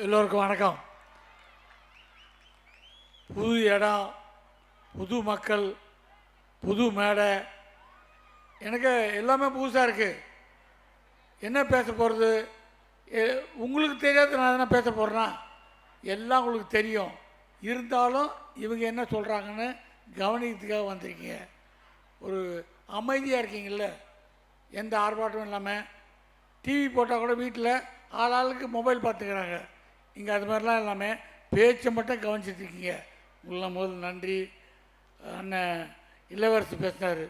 எல்லோருக்கும் வணக்கம். புது இடம் புது மக்கள் புது மேடை. எனக்கு எல்லாமே புதுசாக இருக்குது என்ன பேச போகிறது உங்களுக்கு தெரியாத நான் என்ன பேச போகிறேன்னா எல்லாம் உங்களுக்கு தெரியும். இருந்தாலும் இவங்க என்ன சொல்கிறாங்கன்னு கவனிக்கிறதுக்காக வந்திருக்கீங்க. ஒரு அமைதியாக இருக்கீங்கள்ல எந்த ஆர்ப்பாட்டமும் இல்லாமல் டிவி போட்டால் கூட வீட்டில் ஆளாளுக்கு மொபைல் பார்த்துக்கிறாங்க. இங்கே அது மாதிரிலாம் இல்லாமல் பேச்சை மட்டும் கவனிச்சிட்டு இருக்கீங்க போது நன்றி. அண்ணன் இளவரசி பேசினார்.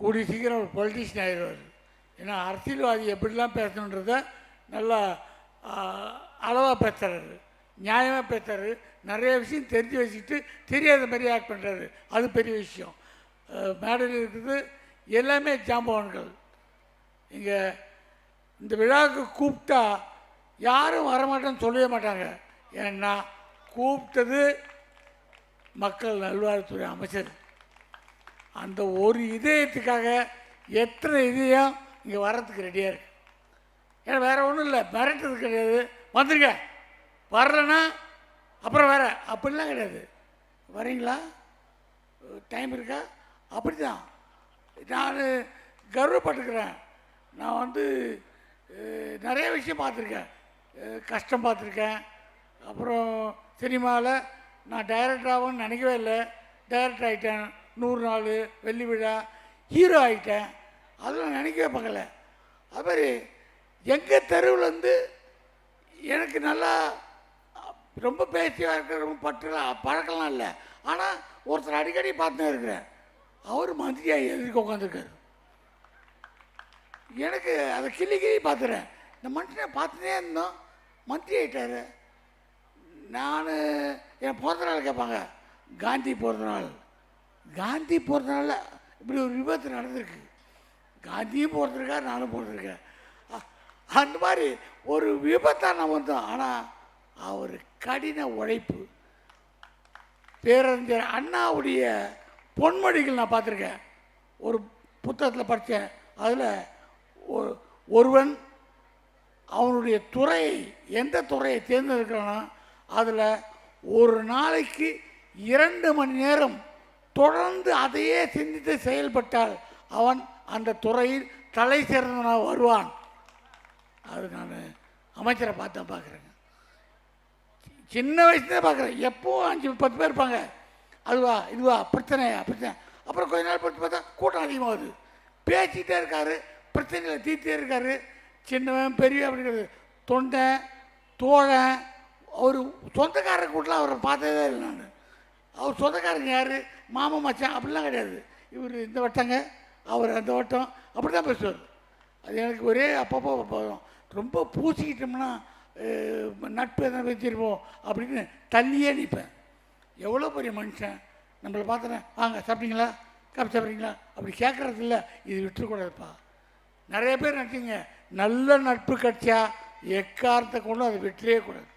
கூடிய சீக்கிரம் ஒரு பொலிட்டிஷியன் ஆயிடுவார். ஏன்னா அரசியல்வாதி எப்படிலாம் பேசணுன்றத நல்லா அளவாக பேசுறாரு. நியாயமாக பேசுறாரு. நிறைய விஷயம் தெரிஞ்சு வச்சுக்கிட்டு தெரியாத மாதிரி ஆக்ட் பண்ணுறாரு அது பெரிய விஷயம். மேடையில் இருக்குது எல்லாமே ஜாம்பவான்கள். இங்கே இந்த விழாவுக்கு கூப்பிட்டா யாரும் வரமாட்டேன்னு சொல்லவே மாட்டாங்க. ஏன்னா கூப்பிட்டது மக்கள் நல்வாழ்வுத்துறை அமைச்சர். அந்த ஒரு இதயத்துக்காக எத்தனை இதயம் இங்கே வர்றதுக்கு ரெடியாக இருக்கு. ஏன்னா வேறு ஒன்றும் இல்லை. மிரட்டுறது கிடையாது. வந்துருங்க. வரலன்னா அப்புறம் வேற. அப்படிலாம் கிடையாது. வரீங்களா? டைம் இருக்கா? அப்படி தான் நான் கர்வப்பட்டுக்கிறேன். நான் வந்து நிறைய விஷயம் பார்த்துருக்கேன். கஷ்டம் பார்த்துருக்கேன். அப்புறம் சினிமாவில் நான் டைரக்டராகவும் நினைக்கவே இல்லை. டைரக்டர் ஆகிட்டேன் நூறு நாள் வெள்ளி விழா ஹீரோ ஆகிட்டேன் அதெல்லாம் நினைக்கவே பார்க்கல. அது மாதிரி எங்கள் தெருவுலேருந்து எனக்கு நல்லா ரொம்ப பேசியாக இருக்கிற ரொம்ப பற்றுலாம் பழக்கம்லாம் இல்லை. ஆனால் ஒருத்தர் அடிக்கடி பார்த்துன்னு இருக்கிறேன் அவர் மந்திரியாக எதிர்க்க உட்காந்துருக்காரு எனக்கு அதை கிள்ளி கிள்ளி பார்த்துறேன். இந்த மனுஷனை பார்த்துட்டே இருந்தோம். மந்திரி ஆகிட்டார் நான் என் பிறந்த நாள் கேட்பாங்க. காந்தி பிறந்த நாள். காந்தி பிறந்த நாளில் இப்படி ஒரு விபத்து நடந்திருக்கு. காந்தியும் பிறந்திருக்கார் நானும் பிறந்திருக்கேன். அந்த மாதிரி ஒரு விபத்தாக நான் வந்தோம். ஆனால் அவர் கடின உழைப்பு. பேரறிஞர் அண்ணாவுடைய பொன்மொழிகள் நான் பார்த்துருக்கேன். ஒரு புத்தகத்தில் படித்தேன். அதில் ஒரு ஒருவன் அவனுடைய துறையை எந்த துறையை தேர்ந்தெடுக்கிறானோ அதில் ஒரு நாளைக்கு இரண்டு மணி நேரம் தொடர்ந்து அதையே சிந்தித்து செயல்பட்டால் அவன் அந்த துறையில் தலை சிறந்தவனாக வருவான். அது நான் அமைச்சரை பார்த்து தான் பார்க்குறேங்க. சின்ன வயசுலேயே பார்க்குறேன். எப்போவும் அஞ்சு பத்து பேர் இருப்பாங்க. அதுவா இதுவா பிரச்சனையா பிரச்சனை. அப்புறம் கொஞ்ச நாள் பார்த்து பார்த்தா கூட்டம் அதிகமாகுது. பேசிக்கிட்டே இருக்காரு பிரச்சனைகளை தீர்த்தே இருக்காரு. சின்னவன் பெரிய அப்படிங்கிறது தொண்டை தோழன் அவர் சொந்தக்காரர் கூட்டலாம் அவரை பார்த்ததே இல்லை நான். அவர் சொந்தக்காரங்க யார்? மாமன் மச்சான் அப்படிலாம் கிடையாது. இவர் இந்த வட்டங்க அவர் அந்த வட்டம் அப்படி தான் பேசுவார். அது எனக்கு ஒரே அப்பப்போ போதும் ரொம்ப பூசிக்கிட்டோம்னா நட்பு எதனா வச்சிருப்போம் அப்படின்னு தள்ளியே நிற்பேன். எவ்வளோ பெரிய மனுஷன்? நம்மளை பார்த்தேன் வாங்க சாப்பிட்டீங்களா? காப்பி சாப்பிட்றீங்களா? அப்படி கேட்குறது இல்லை. இது விட்டுறக்கூடாதுப்பா. நிறைய பேர் நினச்சிங்க நல்ல நட்பு கட்சியா எக்காரத்தை கொண்டும் அதை விட்டுறவே கூடாது.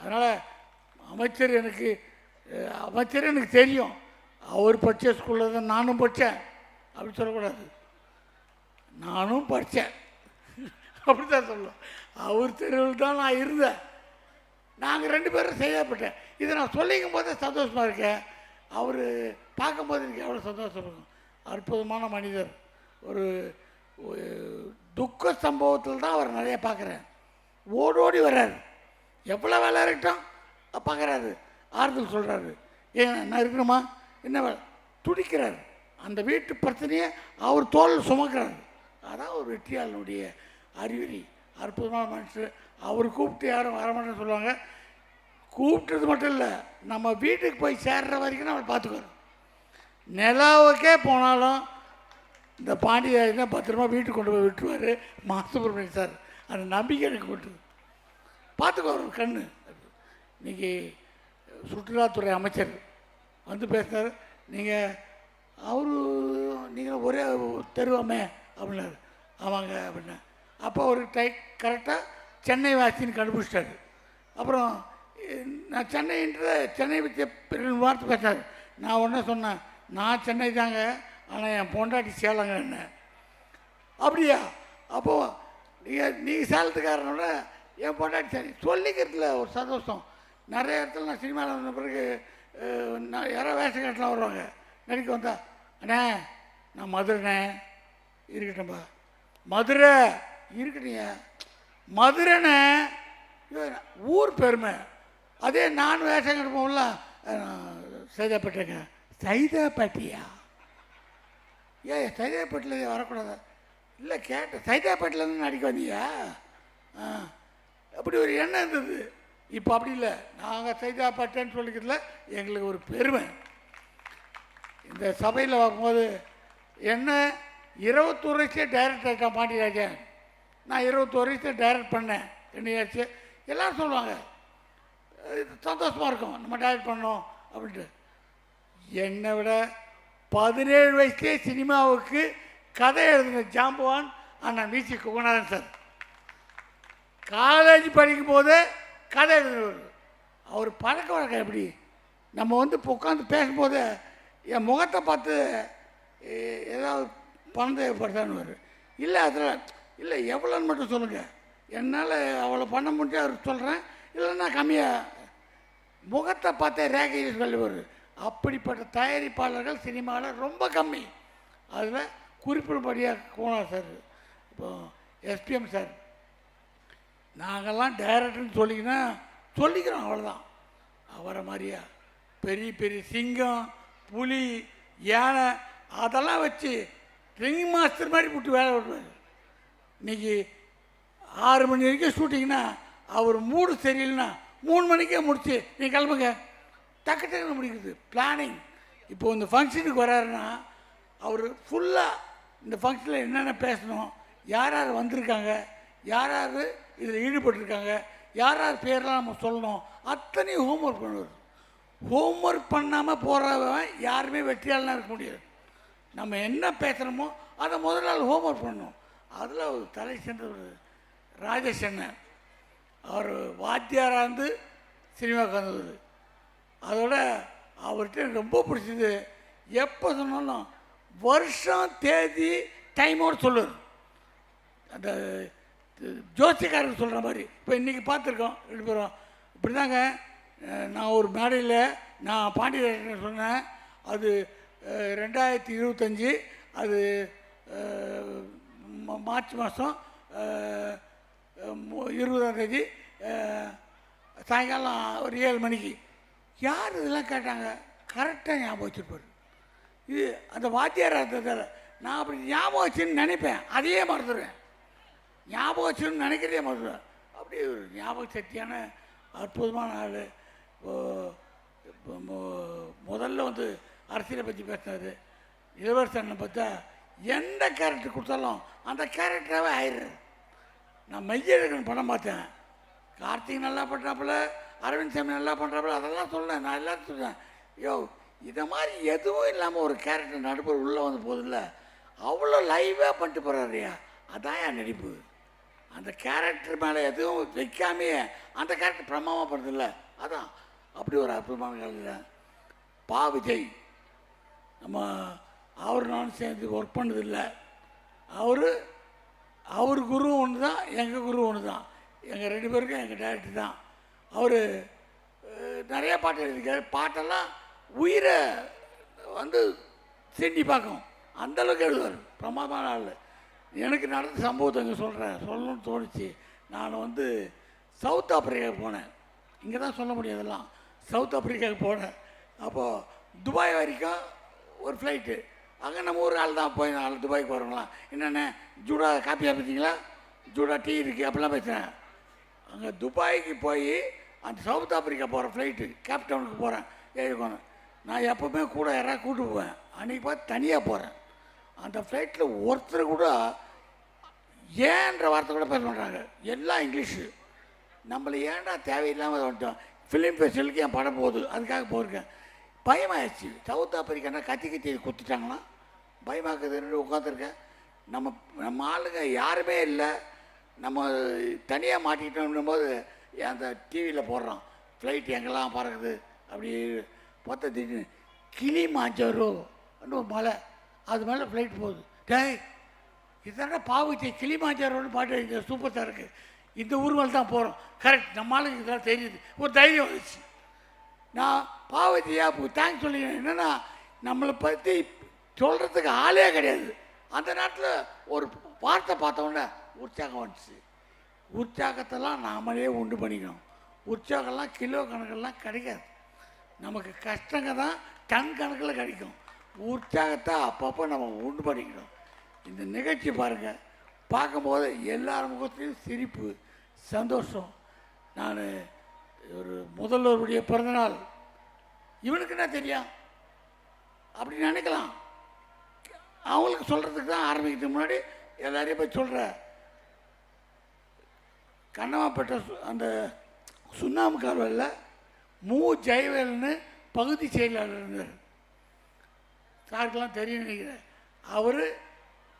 அதனால் அமைச்சர் எனக்கு அமைச்சர் எனக்கு தெரியும். அவர் படித்த ஸ்கூலில் தான் நானும் படித்தேன் அப்படி சொல்லக்கூடாது. நானும் படித்தேன் அப்படி தான் சொல்லணும். அவர் தெருவில் தான் நான் இருந்தேன். நாங்கள் ரெண்டு பேரும் செய்யப்பட்டேன். இதை நான் சொல்லிக்கும் போதே சந்தோஷமாக இருக்கேன். அவர் பார்க்கும்போது எனக்கு எவ்வளோ சந்தோஷம் இருக்கும். அற்புதமான மனிதர். ஒரு ஒரு துக்க சம்பவத்தில் தான் அவர் நிறைய பார்க்குறேன் ஓடோடி வர்றார். எவ்வளோ வேலை இருக்கட்டும் பார்க்குறாரு. ஆறுதல் சொல்கிறாரு ஏன் நான் இருக்கணுமா? என்ன வேலை துடிக்கிறார். அந்த வீட்டு பிரச்சனையை அவர் தோல் சுமக்கிறார். அதான் ஒரு வெற்றியாளனுடைய அறிகுறி. அற்புதமான மனுஷன். அவர் கூப்பிட்டு யாரும் வரமாட்டேன்னு சொல்லுவாங்க. கூப்பிட்டது மட்டும் இல்லை நம்ம வீட்டுக்கு போய் சேர்ற வரைக்கும் நம்ம பார்த்துக்குறோம் நிலாவுக்கே போனாலும் இந்த பாண்டியராஜனா பத்திரமா வீட்டுக்கு கொண்டு போய் விட்டுருவார்? மாசுப்பிரமணியன் சார் அந்த நம்பிக்கை எனக்கு கொண்டு பார்த்துக்கோ ஒரு கண் இன்றைக்கி சுற்றுலாத்துறை அமைச்சர் வந்து பேசினார் நீங்கள் அவரு நீங்கள் ஒரே தெருவாமே அப்படின்னாரு. ஆமாங்க அப்படின்னா. அப்போ ஒரு டை கரெக்டாக சென்னை வாசின்னு கண்டுபிடிச்சிட்டாரு. அப்புறம் நான் சென்னைன்ற சென்னை பற்றி ரெண்டு வார்த்தை பேசினார் நான் ஒன்றே சொன்னேன் நான் சென்னை தாங்க ஆனால் என் பொண்டாட்டி சேலங்க என்ன? அப்படியா? அப்போது நீங்கள் நீங்கள் சேலத்துக்காரனோட என் பொண்டாட்டி சரி. சொல்லிக்கிறதுல ஒரு சந்தோஷம். நிறைய இடத்துல நான் சினிமாவில் வந்த பிறகு நான் யாரோ வேஷம் வருவாங்க. நடிக்க வந்தா அண்ணே நான் மதுரைண்ணே. இருக்கட்டும்பா. மதுரை? இருக்கட்டியா மதுரைண்ணே. ஊர் பெருமை. அதே நான் வேஷம் கட்டுப்போம்ல சைதாப்பேட்டைங்க. சைதாப்பேட்டையா? ஏ சைதாப்பேட்டில் வரக்கூடாது? இல்லை கேட்டேன் சைதாப்பேட்டிலேருந்து நடிக்க வந்தியா? ஆ. அப்படி ஒரு எண்ணம் இருந்தது. இப்போ அப்படி இல்லை. நாங்கள் சைதாப்பேட்டைன்னு சொல்லிக்கிறதுல எங்களுக்கு ஒரு பெருமை. இந்த சபையில் வரும்போது என்ன இருபத்தோரு வயசே டைரக்டர் ஆகிட்டான் பாண்டியராஜன். நான் இருபத்தோரு வயசு டைரக்ட் பண்ணேன். என்னையாச்சு? எல்லோரும் சொல்லுவாங்க. இது சந்தோஷமாக இருக்கும். நம்ம டைரக்ட் பண்ணோம் அப்படின்ட்டு. என்னை விட பதினேழு வயசுலேயே சினிமாவுக்கு கதை எழுதின ஜாம்பவான் அண்ணன் வீசி குகநாதன் சார். காலேஜ் படிக்கும்போதே கதை எழுதினவர். அவர் பழக்க வழக்கம் எப்படி? நம்ம வந்து உட்காந்து பேசும்போது என் முகத்தை பார்த்து ஏதாவது பணம் தேவைப்படுதான்னு இல்லை அதில் இல்லை எவ்வளோன்னு மட்டும் சொல்லுங்கள் என்னால் அவ்வளோ பண்ண முடிஞ்சு அவர் சொல்கிறேன் இல்லைன்னா கம்மியாக முகத்தை பார்த்தே ரேகையில் சொல்லுவார். அப்படிப்பட்ட தயாரிப்பாளர்கள் சினிமாவில் ரொம்ப கம்மி. அதில் குறிப்பிடும்படியாக கோணா சார். இப்போ எஸ்பிஎம் சார். நாங்கள்லாம் டைரக்டர்னு சொல்லிக்கினா சொல்லிக்கிறோம் அவ்வளோதான் அவரை மாதிரியா. பெரிய பெரிய சிங்கம் புலி யானை அதெல்லாம் வச்சு ரிங் மாஸ்டர் மாதிரி விட்டு வேலை விடுவார் இன்னைக்கு ஆறு மணி வரைக்கும் ஷூட்டிங்னா அவர் மூடு சரியில்லைன்னா மூணு மணிக்கே முடிச்சு நீ கிளம்புங்க. டக்கு டக்குன்னு முடிக்குது. பிளானிங் இப்போ இந்த ஃபங்க்ஷனுக்கு வராருன்னா அவர் ஃபுல்லாக இந்த ஃபங்க்ஷனில் என்னென்ன பேசணும் யார் யார் வந்திருக்காங்க யார் யார் இதில் ஈடுபட்டிருக்காங்க யார் யார் பேர்லாம் நம்ம சொல்லணும் அத்தனையும் ஹோம்ஒர்க் பண்ணுவார். ஹோம்ஒர்க் பண்ணாமல் போகிறவன் யாருமே வெற்றியாளனாக இருக்க முடியாது. நம்ம என்ன பேசுகிறோமோ அதை முதல் நாள் ஹோம்ஒர்க் பண்ணணும். அதில் ஒரு தலை சென்றவர் ராஜேஷ் அண்ணன். அவர் வாத்தியாராக இருந்து சினிமாவுக்கு வந்தவர். அதோட அவர்கிட்ட எனக்கு ரொம்ப பிடிச்சது. எப்போ சொன்னாலும் வருஷம் தேதி டைமோடு சொல்லுவார் அந்த ஜோசியக்காரர் சொல்கிற மாதிரி. இப்போ இன்றைக்கி பார்த்துருக்கோம் ரெண்டு பேரும். இப்படி தாங்க நான் ஒரு மேடையில் நான் பாண்டியராஜன் சொன்னேன். அது ரெண்டாயிரத்தி இருபத்தஞ்சி அது மார்ச் மாதம் இருபதாம் தேதி சாயங்காலம் ஒரு ஏழு மணிக்கு. யார் இதெல்லாம் கேட்டாங்க? கரெக்டாக ஞாபகம் வச்சுருப்பார் இது அந்த வாத்தியார் அர்த்தத்தில் நான் அப்படி ஞாபகம் வச்சுன்னு நினைப்பேன். அதையே மறந்துடுவேன் ஞாபகம் வச்சுன்னு நினைக்கிறதே மறந்துடுவேன் அப்படி ஒரு ஞாபக சக்தியான அற்புதமான ஆள். இப்போ முதல்ல வந்து அரசியலை பற்றி பேசினார். இளவரசனை பார்த்தா எந்த கேரக்டர் கொடுத்தாலும் அந்த கேரக்டராகவே ஆயிடுறாரு. நான் மெய்யழகன் படம் பார்த்தேன். கார்த்திக் நல்லா பண்ணுறாப்புல அரவிந்த் சாமி நல்லா பண்ணுறாப்புல அதெல்லாம் சொன்னேன் நான் எல்லாத்தையும் சொன்னேன் யோ இதை மாதிரி எதுவும் இல்லாமல் ஒரு கேரக்டர் நடுப்பர் உள்ளே வந்து போதில்ல அவ்வளோ லைவாக பண்ணிட்டு போகிறாருயா அதான் என் நடிப்பு. அந்த கேரக்டர் மேலே எதுவும் வைக்காமையே அந்த கேரக்டர் பிரமாதமாக பண்ணுறதில்ல அதான். அப்படி ஒரு அற்புதமான கலைஞர் பா விஜய். நம்ம அவர் நானும் சேர்ந்து ஒர்க் பண்ணதில்லை. அவர் அவர் குரு ஒன்று தான் எங்கள் குரு ஒன்று தான் எங்கள் ரெண்டு பேருக்கும் எங்கள் டேரக்டர் தான். அவர் நிறைய பாட்டு எழுதியிருக்காரு. பாட்டெல்லாம் உயிரை வந்து சிண்டி பார்க்கும். அந்தளவுக்கு எழுதுவார். பிரமாதமான ஆள். எனக்கு நடந்த சம்பவத்தை இங்கே சொல்கிறேன் சொல்லணும்னு தோணுச்சு. நான் வந்து சவுத் ஆப்பிரிக்காவுக்கு போனேன். இங்கே தான் சொல்ல முடியும் அதெல்லாம். சவுத் ஆப்பிரிக்காவுக்கு போனேன். அப்போது துபாய் வரைக்கும் ஒரு ஃப்ளைட்டு அங்கே நம்ம ஒரு ஆள் தான் போய் துபாய்க்கு போகிறோங்களாம் என்னென்ன? ஜூடா காப்பி பார்த்தீங்களா ஜூடா டீ இருக்குது அப்படிலாம் பேசுகிறேன் அங்கே துபாய்க்கு போய் அந்த சவுத் ஆப்பிரிக்கா போகிற ஃப்ளைட்டு கேப்டவுனுக்கு போகிறேன் ஏழுக்கோணும் நான் எப்போவுமே கூட யாராவது கூட்டு போவேன். அன்றைக்கி பார்த்து தனியாக போகிறேன் அந்த ஃப்ளைட்டில் ஒருத்தர் கூட ஏன்ற வார்த்தை கூட பேச மாட்டாங்க. எல்லாம் இங்கிலீஷு. நம்மளை ஏன்டா தேவையில்லாமல் வந்துட்டோம்? ஃபிலிம் ஃபெஸ்டிவலுக்கு என் படம் போகுது. அதுக்காக போயிருக்கேன். பயமாகிடுச்சு சவுத் ஆப்பிரிக்கானா கத்தி கத்தி குத்திட்டாங்கன்னா பயமாக்குதுன்னு உட்காந்துருக்கேன் நம்ம நம்ம ஆளுங்க யாருமே இல்லை. நம்ம தனியாக மாட்டிக்கிட்டோம்னும் போது அந்த டிவியில் போடுறான். ஃப்ளைட் எங்கெல்லாம் பறக்குது? அப்படி பார்த்தா திடீர்னு கிளி மாஞ்சோரோ ஒரு மலை. அது மேலே ஃப்ளைட் போகுது. டேய் இதெல்லாம் பாவுச்சு கிளி மாஞ்சாரோன்னு பாட்டு இங்கே சூப்பர் இருக்குது இந்த ஊர்வல் தான் போகிறோம் கரெக்ட் நம்மளுக்கு இதெல்லாம் தெரியுது. ஒரு தைரியம் வந்துச்சு. நான் பாவதியா தேங்க்ஸ் சொல்லிக்கிறேன். என்னென்னா நம்மளை பற்றி சொல்கிறதுக்கு ஆளே கிடையாது. அந்த நேரத்தில் ஒரு வார்த்தை பார்த்தோன்னே உற்சாகம் வந்துச்சு. உற்சாகத்தெல்லாம் நாமளே உண்டு பண்ணிக்கணும். உற்சாகம்லாம் கிலோ கணக்கெல்லாம் கிடைக்காது. நமக்கு கஷ்டங்க தான் டன் கணக்கில் கிடைக்கும். உற்சாகத்தை அப்பப்போ நம்ம உண்டு பண்ணிக்கணும். இந்த நிகழ்ச்சி பாருங்கள் பார்க்கும்போது எல்லார் முகத்துலேயும் சிரிப்பு சந்தோஷம். நான் ஒரு முதல்வருடைய பிறந்தநாள். இவனுக்கு என்ன தெரியும்? அப்படி நினைக்கலாம். அவங்களுக்கு சொல்கிறதுக்கு தான் ஆரம்பிக்கிறதுக்கு முன்னாடி எல்லாரையும் போய் சொல்கிற கண்ணமாப்பேட்டை சு- அந்த சுண்ணாம்பு கால்வாயில் மு. ஜெயவேல்னு பகுதி செயலாளர் இருந்தார். சாருக்கெல்லாம் தெரியும் நினைக்கிறேன். அவர்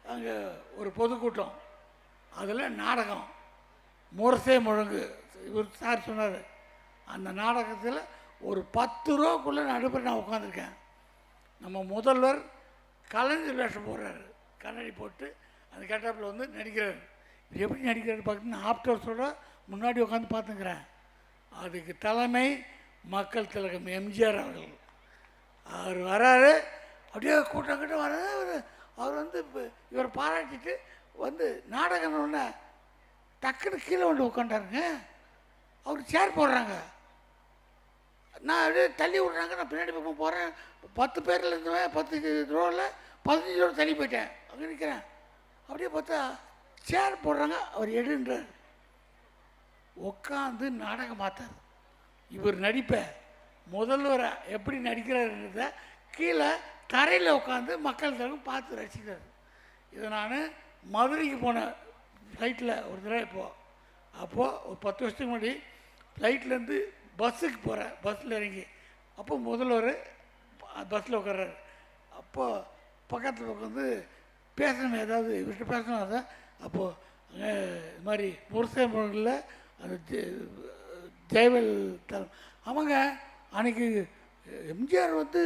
அங்கே ஒரு பொதுக்கூட்டம். அதில் நாடகம். முரசே முழங்கு. இவர் சார் சொன்னார் அந்த நாடகத்தில் ஒரு பத்து ரூபாக்குள்ளே நடுப்புற நான் உட்காந்துருக்கேன் நம்ம முதல்வர் கலைஞர் வேஷம் போடுறாரு. கண்ணாடி போட்டு அந்த கட்டப்பில் வந்து நடிக்கிறார். எப்படி நடிக்கிறாரு பார்த்தீங்கன்னா ஆப்டர்ஸோட முன்னாடி உட்காந்து பார்த்துக்கிறேன் அதுக்கு தலைமை மக்கள் திலகம் எம்ஜிஆர் அவர்கள். அவர் வராரு அப்படியே கூட்டம் கூட்டம் வராது அவர் அவர் வந்து இவர் பாராட்டிட்டு வந்து நாடகம் ஒன்று டக்குன்னு கீழே வந்து உட்காண்டாருங்க அவர் சேர் போடுறாங்க. நான் அப்படியே தள்ளி விட்றாங்க. நான் பின்னாடி பக்கம் போகிறேன் பத்து பேரில் இருந்தவன் பத்து ரோவில் பதினஞ்சு ரோடு தள்ளி போயிட்டேன். அங்கே நிற்கிறேன் அப்படியே பார்த்தா சேர் போடுறாங்க அவர் எடுன்றார் உட்காந்து நாடகம் பார்த்தார். இவர் நடிப்பை முதல்வர் எப்படி நடிக்கிறாருன்றத கீழே தரையில் உட்காந்து மக்கள் தரப்பு பார்த்து ரசிக்கிறார். இதை நான் மதுரைக்கு போன ஃப்ளைட்டில் ஒரு தடவை இப்போ அப்போது ஒரு பத்து வருஷத்துக்கு முன்னாடி ஃப்ளைட்லேருந்து பஸ்ஸுக்கு போகிறேன் பஸ்ஸில் இறங்கி. அப்போ முதல்வர் பஸ்ஸில் உட்கார்றாரு அப்போது பக்கத்தில் உட்காந்து பேசணும் ஏதாவது இவர்கிட்ட பேசணும் அதை அப்போது இது மாதிரி முரசே முழங்கில் அந்த ஜெயவல் ஜெயவேல் தரம் அவங்க அன்னைக்கு எம்ஜிஆர் வந்து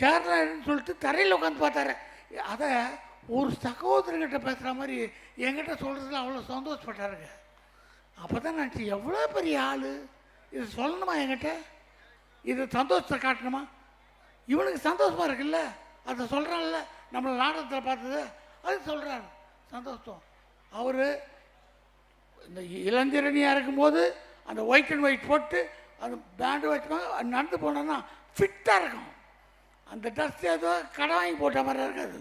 சேர்றாருன்னு சொல்லிட்டு தரையில் உட்காந்து பார்த்தாரு. அதை ஒரு சகோதரர்கிட்ட பேசுகிற மாதிரி என்கிட்ட சொல்கிறதுல அவ்வளோ சந்தோஷப்பட்டாருங்க. அப்போ தான் நினச்சி எவ்வளோ பெரிய ஆள்? இது சொல்லணுமா என்கிட்ட? இது சந்தோஷத்தை காட்டணுமா? இவனுக்கு சந்தோஷமாக இருக்குல்ல? அதை சொல்கிறான்ல நம்மளை நாடகத்தில் பார்த்தது. அது சொல்கிறாரு சந்தோஷம். அவர் இந்த இளந்திரணியாக இருக்கும்போது அந்த ஒயிட் அண்ட் ஒயிட் போட்டு அந்த பேண்டு வச்சுக்கோங்க நடந்து போனோன்னா ஃபிட்டாக இருக்கும். அந்த ட்ரெஸ் ஏதோ கடை வாங்கி போட்ட மாதிரி இருக்காது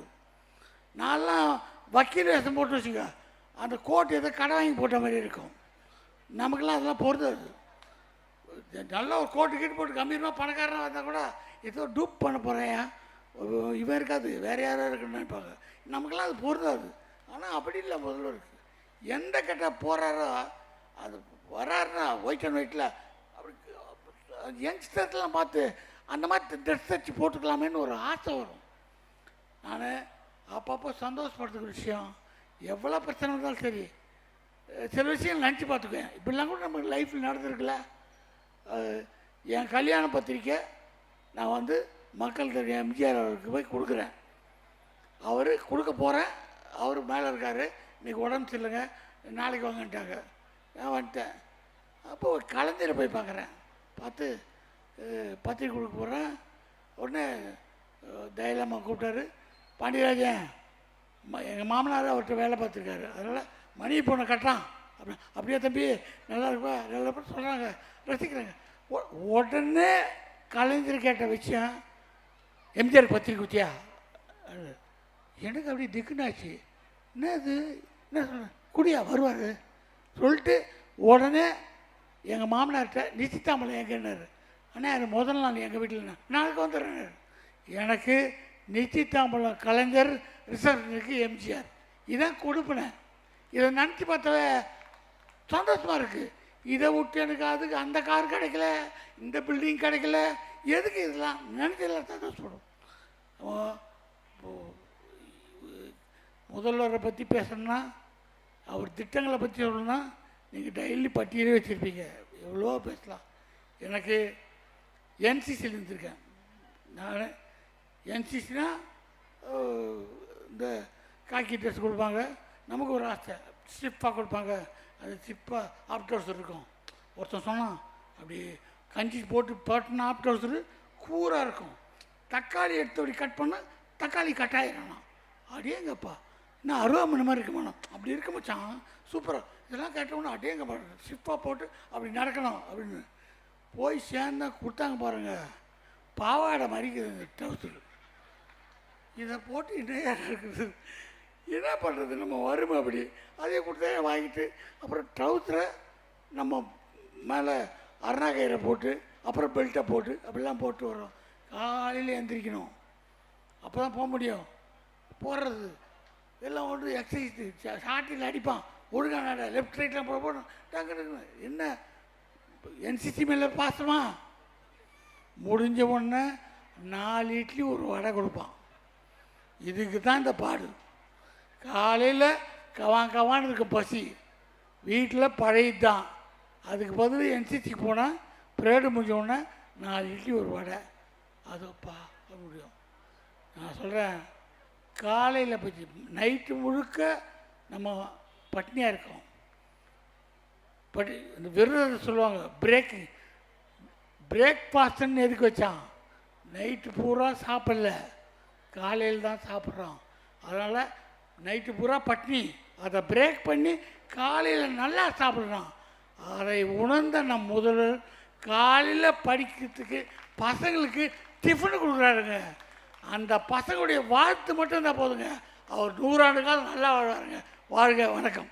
நான்லாம் வக்கீல் வேஷம் போட்டு வச்சுக்க அந்த கோட் ஏதோ கடை வாங்கி போட்ட மாதிரி இருக்கும். நமக்கெல்லாம் அதெல்லாம் பொறுத்தது நல்ல ஒரு கோட்டு கீட்டு போட்டு கம்பீரமாக பணக்காரனாக வந்தால் கூட ஏதோ டூப் பண்ண போகிறேன் இவன் இருக்காது வேறு யாரோ இருக்குன்னு நினைப்பாங்க. நமக்கெல்லாம் அது பொருந்தாது ஆனால் அப்படி இல்லை முதல்வருக்கு எந்த கெட்ட போகிறாரோ அது வராருன்னா ஒயிட் அண்ட் ஒயிட்டில் அப்படி யங்ஸ்டர்ஸ்லாம் பார்த்து அந்த மாதிரி ட்ரெஸ் தச்சு போட்டுக்கலாமேன்னு ஒரு ஆசை வரும். நான் அப்பப்போ சந்தோஷப்படுத்துக்கிற விஷயம். எவ்வளோ பிரச்சனை இருந்தாலும் சரி. சில விஷயம் நினச்சி பார்த்துக்குவேன். இப்படிலாம் கூட நம்ம லைஃப்பில் நடந்திருக்குல்ல. என் கல்யாண பத்திரிக்கை நான் வந்து மக்கள் தெரியும் எம்ஜிஆர் அவருக்கு போய் கொடுக்குறேன். அவர் கொடுக்க போகிறேன் அவர் மேலே இருக்கார். இன்றைக்கி உடம்பு சரியில்லைங்க. நாளைக்கு வாங்கன்ட்டாங்க. நான் வந்துட்டேன். அப்போ ஒரு போய் பார்க்குறேன். பார்த்து பத்திரிக்கை கொடுக்க போகிறேன் உடனே தைரியமாக கூப்பிட்டாரு. பாண்டியராஜன் எங்கள் மாமனார் அவர்கிட்ட வேலை பார்த்துருக்காரு. அதனால் மணி பொண்ணை கட்டான் அப்படி அப்படியே தம்பி நல்லா இருக்கா நல்லா சொல்கிறாங்க ரசிக்கிறாங்க. உடனே கலைஞர் கேட்ட விஷயம் எம்ஜிஆர் பத்திரிக்கை குத்தியா அது. எனக்கு அப்படி திக்குனாச்சு. என்ன இது என்ன சொல்கிறேன் குடியா வருவார். சொல்லிட்டு உடனே எங்கள் மாமனார்கிட்ட நிச்சித்தாமலை எங்கன்னாரு அண்ணா அது முதல் நாள் எங்கள் வீட்டில் நாளைக்கு வந்துடுறேன் எனக்கு நிச்சயதாம்பலம் கலைஞர் ரிசர்வனுக்கு எம்ஜிஆர். இதான் கொடுப்பினேன் இதை நினச்சி பார்த்தவ சந்தோஷமாக இருக்குது இதை விட்டு எனக்கு அதுக்கு அந்த கார் கிடைக்கல இந்த பில்டிங் கிடைக்கல. எதுக்கு இதெல்லாம்? நினைச்சதில் சந்தோஷப்படும். ஓ முதல்வரை பற்றி பேசணும்னா அவர் திட்டங்களை பற்றி சொல்லணும்னா நீங்கள் டெய்லி பட்டியலே வச்சுருப்பீங்க. எவ்வளோ பேசலாம். எனக்கு என்சிசியில் இருந்திருக்கேன். நான் என்சிசினா இந்த காக்கி ட்ரெஸ் கொடுப்பாங்க. நமக்கு ஒரு ஆசை. ஸ்டிப்பாக கொடுப்பாங்க. அது ஸ்டிப்பாக ஆப்டர்ஸ் இருக்கும். ஒருத்தன் சொன்னான் அப்படி கஞ்சி போட்டு போட்டுனா ஆப்டர்ஸ் கூராக இருக்கும். தக்காளி எடுத்து அப்படி கட் பண்ணால் தக்காளி கட்டாயிடணும் அடேங்கப்பா நான் அருவாமனை மாதிரி இருக்கு அப்படி இருக்க மச்சான். சூப்பராக இதெல்லாம் கேட்டோம்னா பாருங்க ஷிஃப்டாக போட்டு அப்படி நடக்கணும் அப்படின்னு போய் சேர்ந்தா கொடுத்தாங்க பாருங்கள் பாவாடை மறிக்குது டவுசர். இதை போட்டு இணையாக இருக்குது? என்ன பண்ணுறது நம்ம வறுமை அப்படி. அதே கொடுத்தே வாங்கிட்டு? அப்புறம் ட்ரௌசரை நம்ம மேலே அருணாக்கயிறை போட்டு அப்புறம் பெல்ட்டை போட்டு அப்படிலாம் போட்டு வரோம் காலையில் எந்திரிக்கணும். அப்போ தான் போக முடியும். போடுறது எல்லாம் ஒன்று எக்ஸசைஸ் ஷார்ட்டில் அடிப்பான். ஒழுங்காக நட லெஃப்ட் ரைட்லாம் போட போடணும் டக்கு டக்குன்னு என்ன? என்சிசி மேலே பாசமா? முடிஞ்ச உடனே நாலு இட்லி ஒரு வடை கொடுப்பான். இதுக்கு தான் இந்த பாடு. காலையில் கவான் கவான்னு இருக்க பசி. வீட்டில் பழையது தான் அதுக்கு பதில் என்சிசிக்கு போனால் ப்ரேடு முடிஞ்ச நாலு இட்லி ஒரு வடை. அதுப்பா முடியும். நான் சொல்கிறேன் காலையில் பற்றி நைட்டு முழுக்க நம்ம பட்னியாக இருக்கோம். பட் இந்த விரதம் சொல்லுவாங்க பிரேக்கு பிரேக்ஃபாஸ்ட்டுன்னு எதுக்கு வச்சான்? நைட்டு பூரா சாப்பிடல. காலையில் தான் சாப்பிட்றோம் அதனால் நைட்டு பூரா பட்னி. அதை பிரேக் பண்ணி காலையில் நல்லா சாப்பிட்றோம் அதை உணர்ந்த நம் முதல்வர் காலையில் படிக்கிறதுக்கு பசங்களுக்கு டிஃபன் கொடுக்குறாருங்க. அந்த பசங்களுடைய வாழ்த்து மட்டும் தான் போதுங்க. அவர் நூறாண்டு காலம் நல்லா வாழ்வாருங்க. வாழ்க வணக்கம்.